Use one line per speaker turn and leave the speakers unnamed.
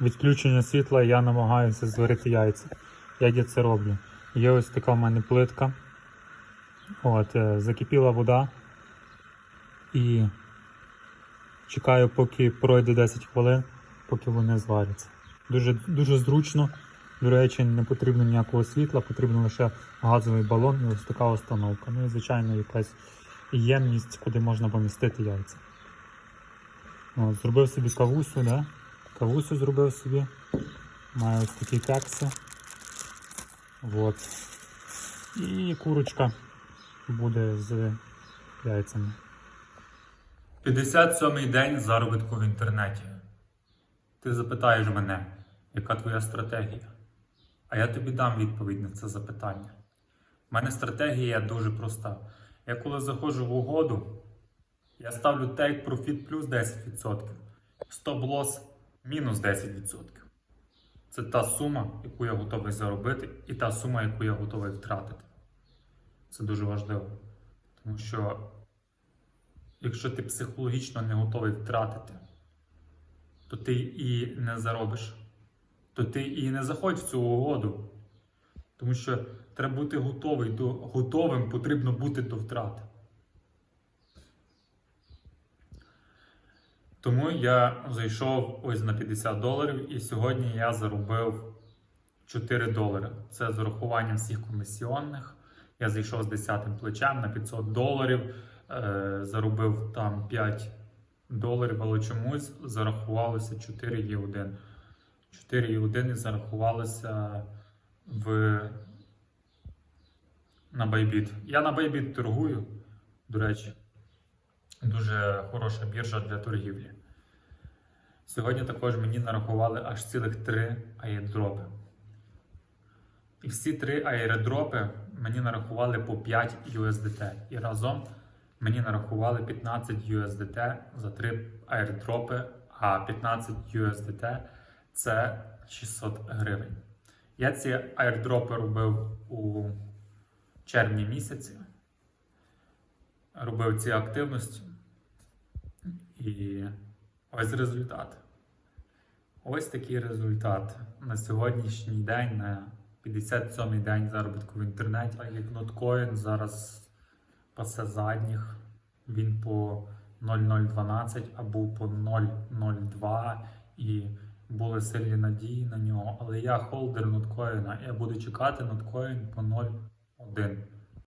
відключення світла я намагаюся зварити яйця. Як я це роблю? Є ось така в мене плитка. От, е, закипіла вода. І чекаю, поки пройде 10 хвилин, поки вони зваряться. Дуже, дуже зручно. До речі, не потрібно ніякого світла, потрібен лише газовий балон і ось така установка. Ну і звичайно якась ємність, куди можна помістити яйця. От, зробив собі кавусю, да? Кавусю зробив собі. Маю ось такі кекси. От. І курочка буде з яйцями. 57-й день заробітку в інтернеті. Ти запитаєш мене, яка твоя стратегія? А я тобі дам відповідь на це запитання. У мене стратегія дуже проста. Я коли заходжу в угоду, я ставлю take profit плюс 10%, stop loss мінус 10%. Це та сума, яку я готовий заробити, і та сума, яку я готовий втратити. Це дуже важливо. Тому що якщо ти психологічно не готовий втратити, то ти і не заробиш, то ти і не заходь в цю угоду. Тому що треба бути готовий до, готовим, потрібно бути до втрати. Тому я зайшов ось на 50 доларів, і сьогодні я заробив 4 долари. Це з урахуванням всіх комісіонних. Я зайшов з 10 плечем на 500 доларів, е, заробив там 5 доларів, але чомусь зарахувалося 4 і 1. 4 і 1 і зарахувалося в на Bybit. Я на Bybit торгую, до речі. Дуже хороша біржа для торгівлі. Сьогодні також мені нарахували аж цілих три аєрдропи. І всі три аєрдропи мені нарахували по 5 USDT. І разом мені нарахували 15 USDT за три аєрдропи, а 15 USDT це 600 гривень. Я ці аєрдропи робив у червні місяці. Робив ці активності. І ось результат. Ось такий результат на сьогоднішній день, на 57-й день заробітку в інтернеті. А як ноткоін зараз пасе задніх, він по 0,012 а був по 0,02 і були сильні надії на нього. Але я холдер ноткоїна, я буду чекати ноткоін по 0,1.